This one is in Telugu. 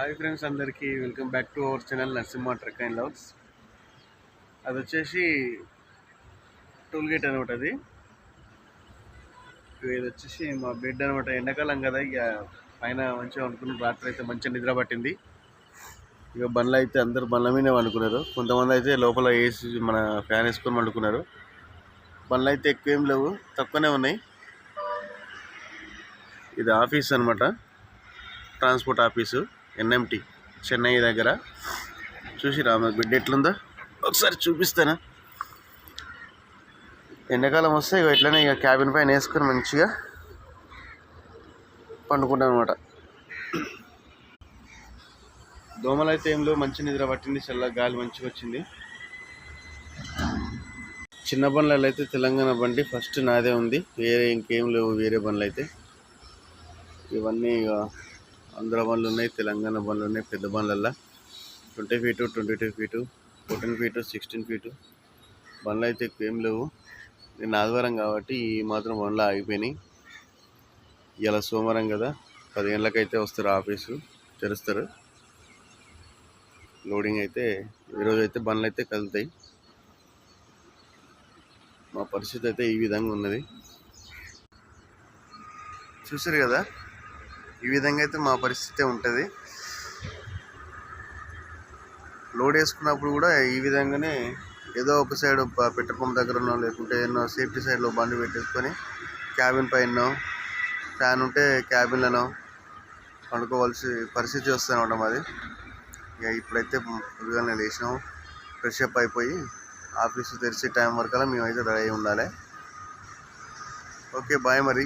హాయ్ ఫ్రెండ్స్ అందరికీ welcome back to our channel Narasimha truck and loves అది వచ్చేసి టోల్ గేట్ అనమాట అది. ఇక ఇది వచ్చేసి మా బెడ్ అనమాట. ఎండాకాలం కదా ఇక పైన మంచిగా అనుకున్నాం రాత్రి అయితే మంచిగా నిద్ర పట్టింది. ఇక బండ్లు అయితే అందరు బండ్ల మీద వండుకున్నారు. కొంతమంది అయితే లోపల ఏసీ మన ఫ్యాన్ వేసుకొని వండుకున్నారు. బండ్లు అయితే ఎక్కువ ఏం లేవు తక్కువనే ఉన్నాయి. ఇది ఆఫీస్ అనమాట ట్రాన్స్పోర్ట్ ఆఫీసు. ఎన్ఎంటి చెన్నై దగ్గర. చూసి రామ బిడ్డ ఎట్లుందో? ఒకసారి చూపిస్తానా? ఎండాకాలం వస్తే ఇక ఇట్లనే ఇక క్యాబిన్ పైన వేసుకొని మంచిగా పండుకుంటాను అనమాట దోమలు అయితే ఏం లేవు మంచి నిద్ర పట్టింది చల్ల గాలి మంచిగా వచ్చింది. చిన్న బండ్లలో అయితే తెలంగాణ బండి ఫస్ట్ నాదే ఉంది వేరే ఇంకేం లేవు వేరే బండ్లు అయితే ఇవన్నీ ఇక ఆంధ్ర బండ్లు ఉన్నాయి తెలంగాణ బండ్లు ఉన్నాయి పెద్ద బండ్లల్లో. Twenty feet twenty two feet fourteen feet sixteen feet. బండ్లు అయితే ఎక్కువ ఏం లేవు. నేను ఆదివారం కాబట్టి ఈ మాత్రం బండ్లు ఆగిపోయినాయి. ఇలా సోమవారం కదా పది అయితే వస్తారు ఆఫీసు తెరుస్తారు. లోడింగ్ అయితే ఈరోజు అయితే బండ్లు అయితే కదులుతాయి. మా పరిస్థితి అయితే ఈ విధంగా ఉన్నది. చూసారు కదా ఈ విధంగా అయితే మా పరిస్థితి ఉంటుంది. లోడ్ వేసుకున్నప్పుడు కూడా ఈ విధంగానే ఏదో ఒక సైడ్ పెట్రోల్ పంప్ దగ్గరనో లేకుంటే ఎన్నో సేఫ్టీ సైడ్లో బండి పెట్టేసుకొని క్యాబిన్ పైన ఫ్యాన్ ఉంటే క్యాబిన్లనో పండుకోవాల్సి పరిస్థితి వస్తుంది మాది. ఇక ఇప్పుడైతే పొద్దుగానే లేచినాం ఫ్రెష్ అప్ అయిపోయి ఆఫీసు తెరిచే టైం వరకు మేమైతే రెడీ అయి ఉండాలి. ఓకే బాయ్ మరి.